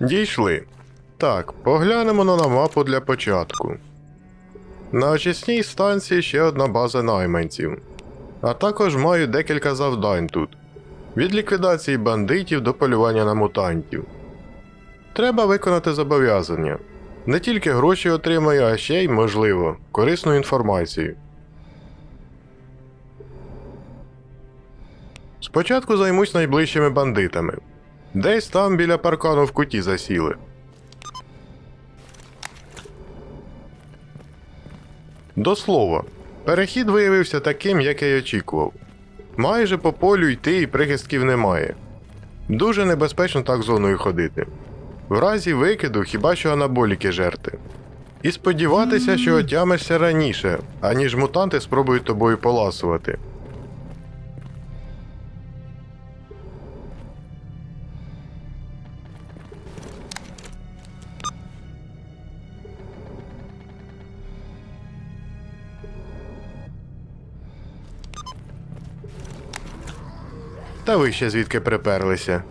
Дійшли. Так, поглянемо на мапу для початку. На очисній станції ще одна база найманців. А також маю декілька завдань тут: від ліквідації бандитів до полювання на мутантів. Треба виконати зобов'язання. Не тільки гроші отримаю, а ще й, можливо, корисну інформацію. Спочатку займусь найближчими бандитами. Десь там біля паркану в куті засіли. До слова, перехід виявився таким, як я й очікував. Майже по полю йти і прихистків немає. Дуже небезпечно так зоною ходити. В разі викиду хіба що анаболіки жерти. І сподіватися, що отямишся раніше, аніж мутанти спробують тобою поласувати. Та ви ще звідки приперлися?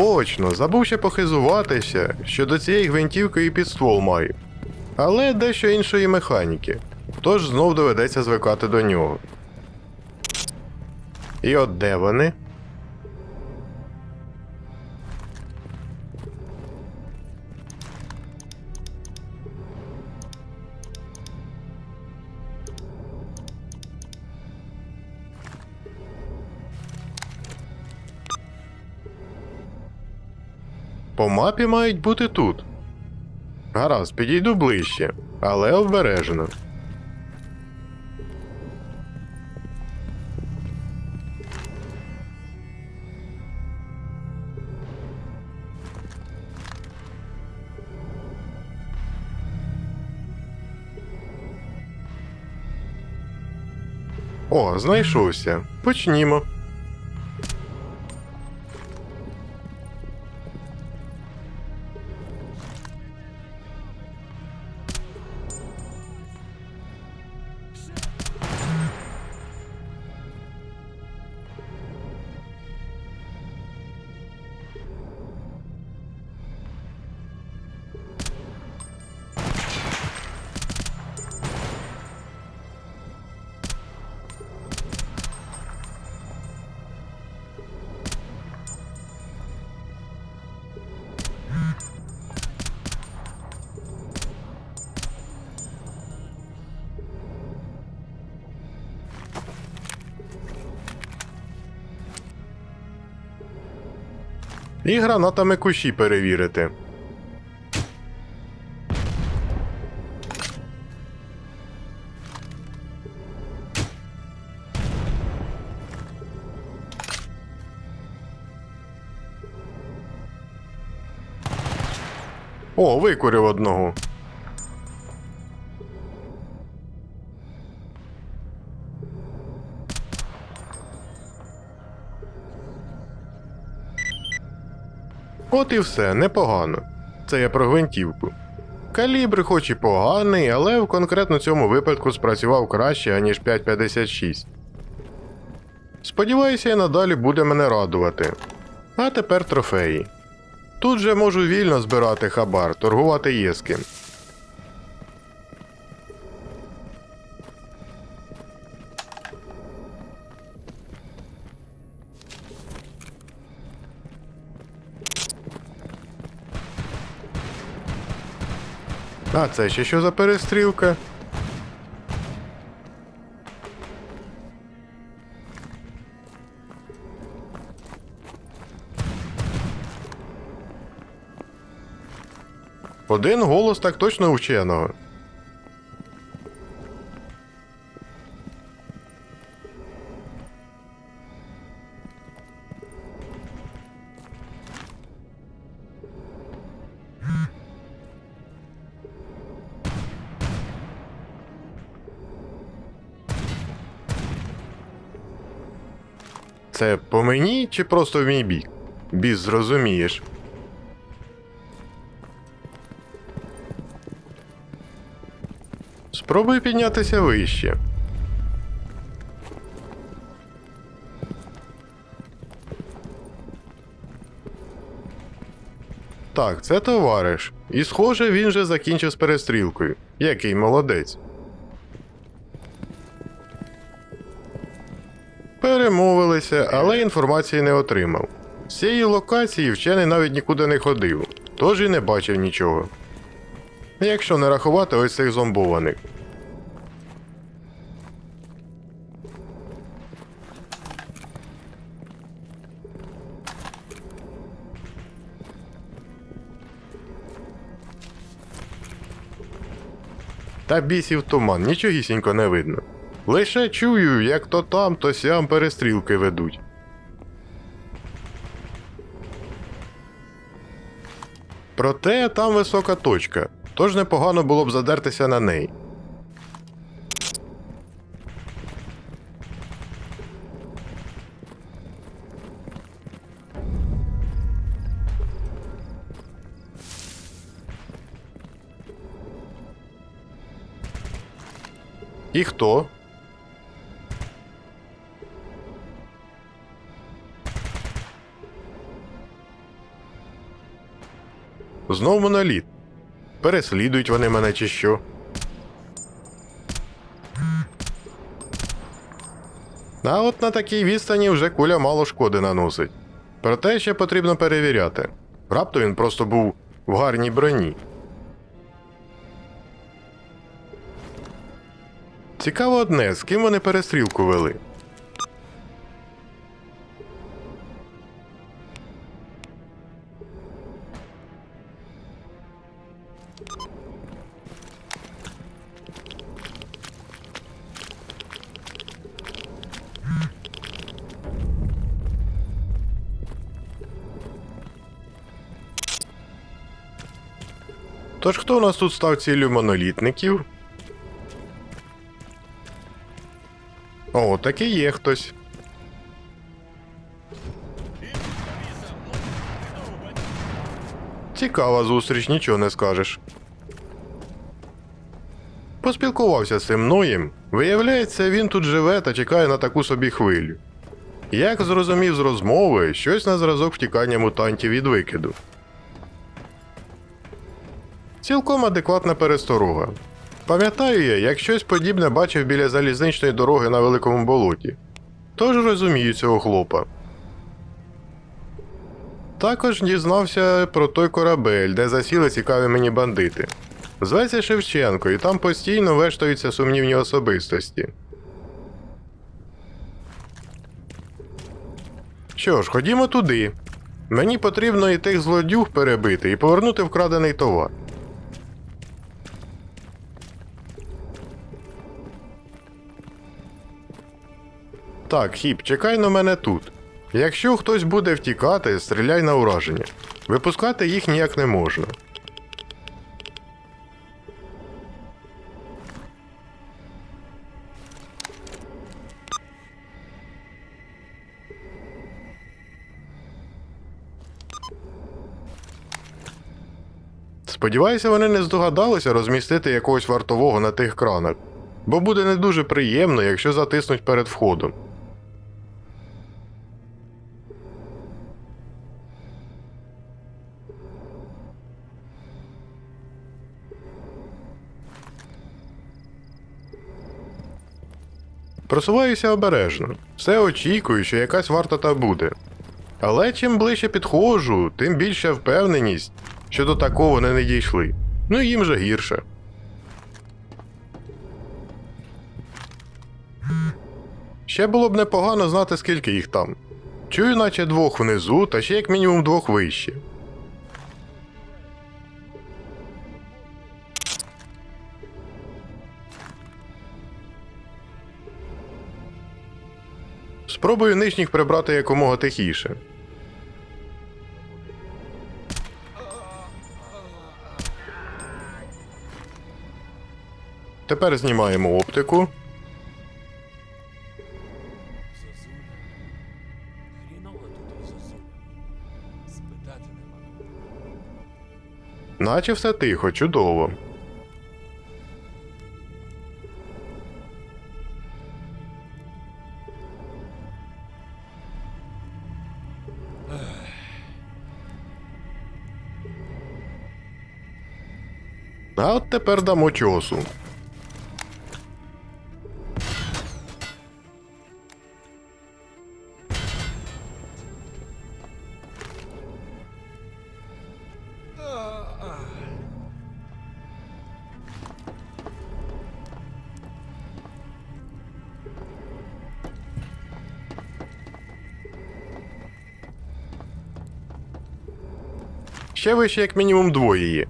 Точно, забув ще похизуватися, що до цієї гвинтівки і підствол маю. Але дещо іншої механіки, тож знов доведеться звикати до нього. І от де вони? По мапі мають бути тут. Гаразд, підійду ближче, але обережно. О, знайшовся. Почнімо. І гранатами кущі перевірити. О, викурив одного. От і все, непогано. Це я про гвинтівку. Калібр хоч і поганий, але в конкретно цьому випадку спрацював краще, аніж 5.56. Сподіваюся, і надалі буде мене радувати. А тепер трофеї. Тут же можу вільно збирати хабар, торгувати є А це ще що за перестрілка? Один голос так точно вченого. Чи просто в мій бік? Біз зрозумієш. Спробуй піднятися вище. Так, це товариш. І схоже, він же закінчив з перестрілкою. Який молодець. Перемовилися, але інформації не отримав. З цієї локації вчений навіть нікуди не ходив, тож і не бачив нічого. Якщо не рахувати ось цих зомбованих. Та бісів туман, нічогісінько не видно. Лише чую, як то там, то сям перестрілки ведуть. Проте там висока точка, тож непогано було б задертися на неї. І хто? Знов моноліт. Переслідують вони мене чи що. А от на такій відстані вже куля мало шкоди наносить. Проте ще потрібно перевіряти. Раптом він просто був в гарній броні. Цікаво одне, з ким вони перестрілку вели. Тож хто у нас тут став ціллю монолітників? О, таки є хтось. Цікава зустріч, нічого не скажеш. Поспілкувався з цим Ноєм. Виявляється, він тут живе та чекає на таку собі хвилю. Як зрозумів з розмови, щось на зразок втікання мутантів від викиду. Цілком адекватна пересторога. Пам'ятаю я, як щось подібне бачив біля залізничної дороги на великому болоті. Тож розумію цього хлопа. Також дізнався про той корабель, де засіли цікаві мені бандити. Зветься Шевченко, і там постійно вештаються сумнівні особистості. Що ж, ходімо туди. Мені потрібно і тих злодюг перебити і повернути вкрадений товар. Так, хіп, чекай на мене тут. Якщо хтось буде втікати, стріляй на ураження. Випускати їх ніяк не можна. Сподіваюся, вони не здогадалися розмістити якогось вартового на тих кранах, бо буде не дуже приємно, якщо затиснуть перед входом. Просуваюся обережно. Все очікую, що якась варта та буде. Але чим ближче підходжу, тим більша впевненість, що до такого вони не дійшли. Ну їм же гірше. Ще було б непогано знати, скільки їх там. Чую, наче двох внизу, та ще як мінімум двох вище. Спробую нижніх прибрати якомога тихіше. Тепер знімаємо оптику. Наче все тихо, чудово. Тепер дамо чосу. Ще вище як мінімум двоє є.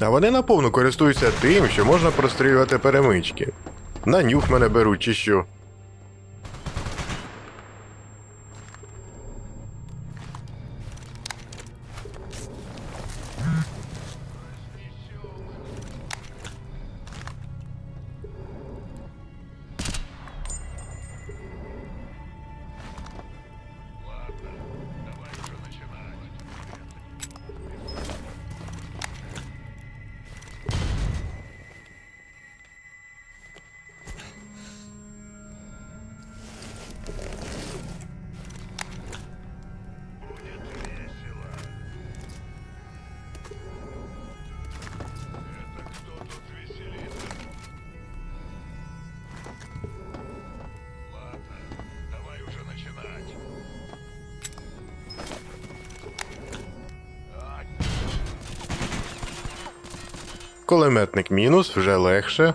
А вони наповну користуються тим, що можна прострілювати перемички. На нюх мене беруть чи що. Кулеметник мінус, вже легше.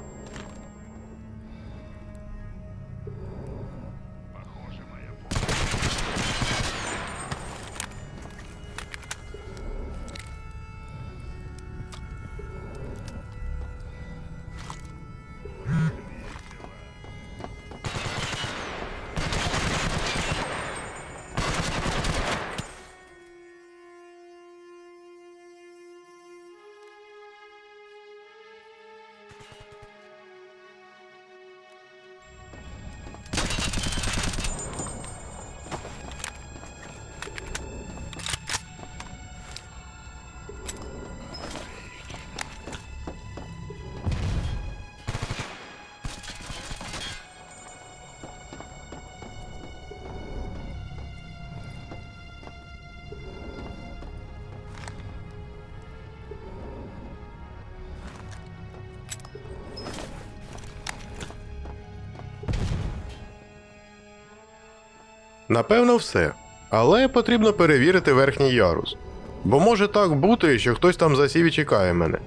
Напевно, все. Але потрібно перевірити верхній ярус. Бо може так бути, що хтось там засів і чекає мене.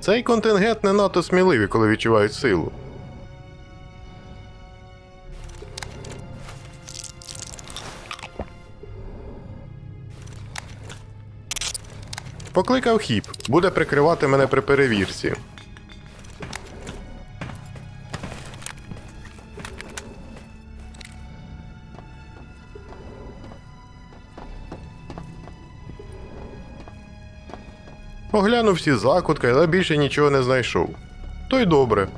Цей контингент не надто сміливі, коли відчувають силу. Покликав хіп, буде прикривати мене при перевірці. Оглянув всі закутки, але більше нічого не знайшов. То й добре.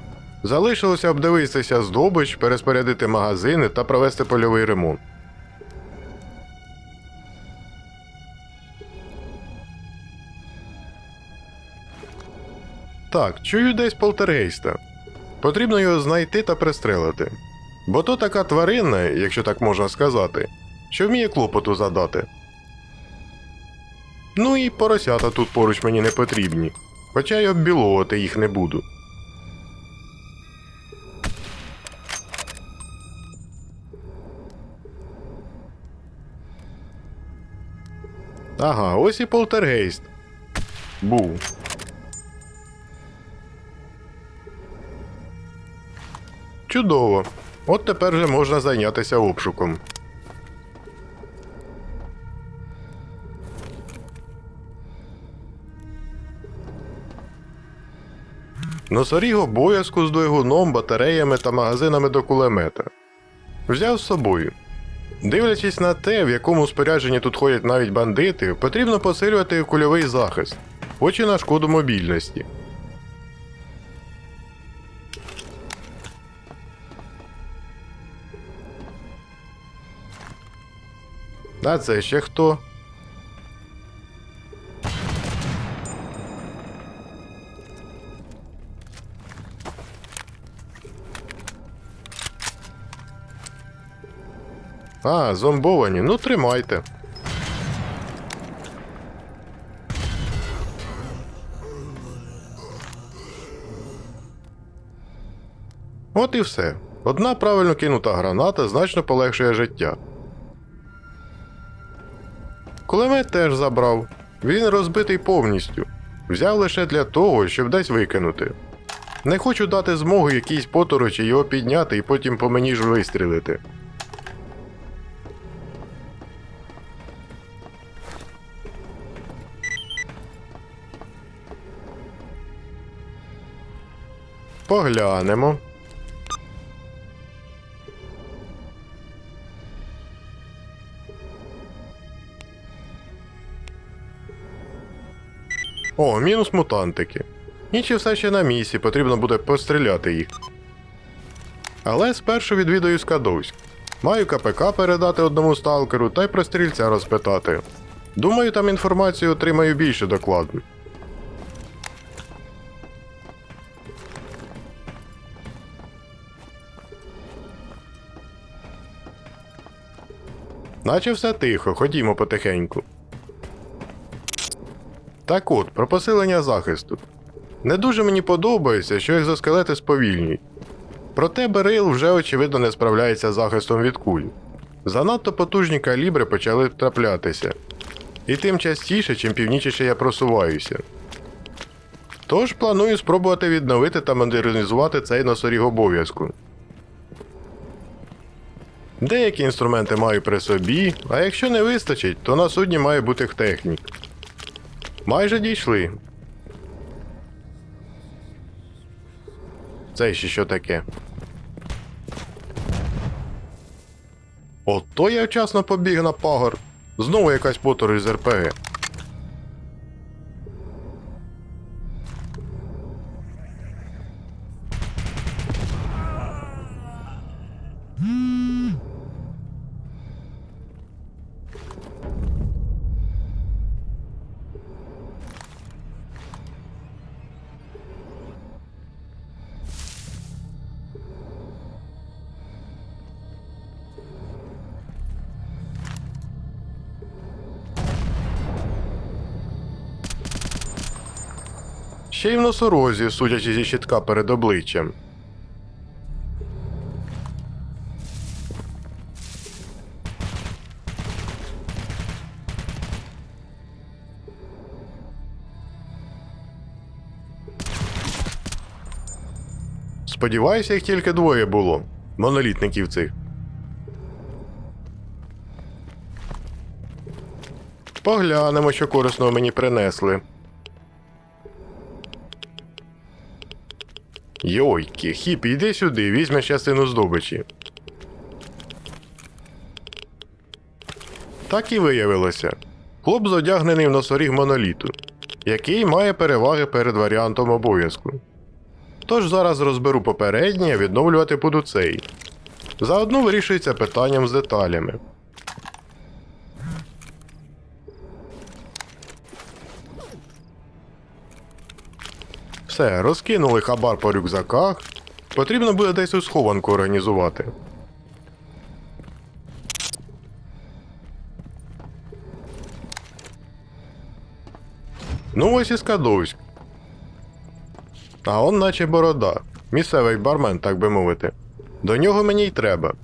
Залишилося обдивитися здобич, переспорядити магазини та провести польовий ремонт. Так, чую десь полтергейста. Потрібно його знайти та пристрелити. Бо то така тварина, якщо так можна сказати, що вміє клопоту задати. Ну і поросята тут поруч мені не потрібні, хоча й оббіловувати їх не буду. Ага, ось і полтергейст. Був. Чудово. От тепер вже можна зайнятися обшуком. Носоріг обов'язку з двигуном, батареями та магазинами до кулемета. Взяв з собою. Дивлячись на те, в якому спорядженні тут ходять навіть бандити, потрібно посилювати кульовий захист, хоч і на шкоду мобільності. А це ще хто? А, зомбовані, ну тримайте. От і все. Одна правильно кинута граната значно полегшує життя. Кулемет теж забрав. Він розбитий повністю. Взяв лише для того, щоб десь викинути. Не хочу дати змогу якійсь поторочі його підняти і потім по мені ж вистрілити. Поглянемо. О, мінус мутантики. Інші все ще на місці, потрібно буде постріляти їх. Але спершу відвідаю Скадовськ. Маю КПК передати одному сталкеру та й про стрільця розпитати. Думаю, там інформацію отримаю більше докладно. Наче все тихо, ходімо потихеньку. Так от, про посилення захисту. Не дуже мені подобається, що екзоскелети сповільнюють. Проте Берейл вже очевидно не справляється з захистом від куль. Занадто потужні калібри почали траплятися. І тим частіше, чим північніше я просуваюся. Тож планую спробувати відновити та модернізувати цей носоріг обов'язку. Деякі інструменти маю при собі, а якщо не вистачить, то на судні має бути технік. Майже дійшли. Це ще що таке? Ото я вчасно побіг на пагор. Знову якась поторож з РПГ. Ще й в носорозі, судячи зі щитка перед обличчям. Сподіваюся, їх тільки двоє було. Монолітників цих. Поглянемо, що корисного мені принесли. Йойки, хіп, іди сюди, візьмеш частину здобичі. Так і виявилося. Хлоп зодягнений в носоріг моноліту, який має переваги перед варіантом обов'язку. Тож зараз розберу попередній, а відновлювати буду цей. Заодно вирішується питанням з деталями. Все, розкинули хабар по рюкзаках. Потрібно буде десь у схованку організувати. Ну ось і Скадовськ. А он наче борода. Місцевий бармен, так би мовити. До нього мені й треба.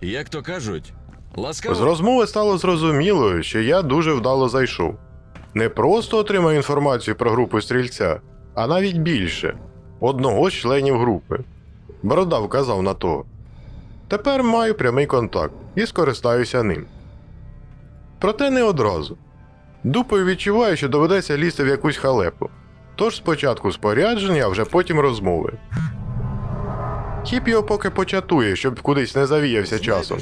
Як то кажуть, ласкаво. З розмови стало зрозуміло, що я дуже вдало зайшов. Не просто отримав інформацію про групу стрільця, а навіть більше одного з членів групи. Борода вказав на того. Тепер маю прямий контакт і скористаюся ним. Проте не одразу. Дупою відчуваю, що доведеться лізти в якусь халепу. Тож спочатку спорядження, а вже потім розмови. Кіп його поки початує, щоб кудись не завіявся часом.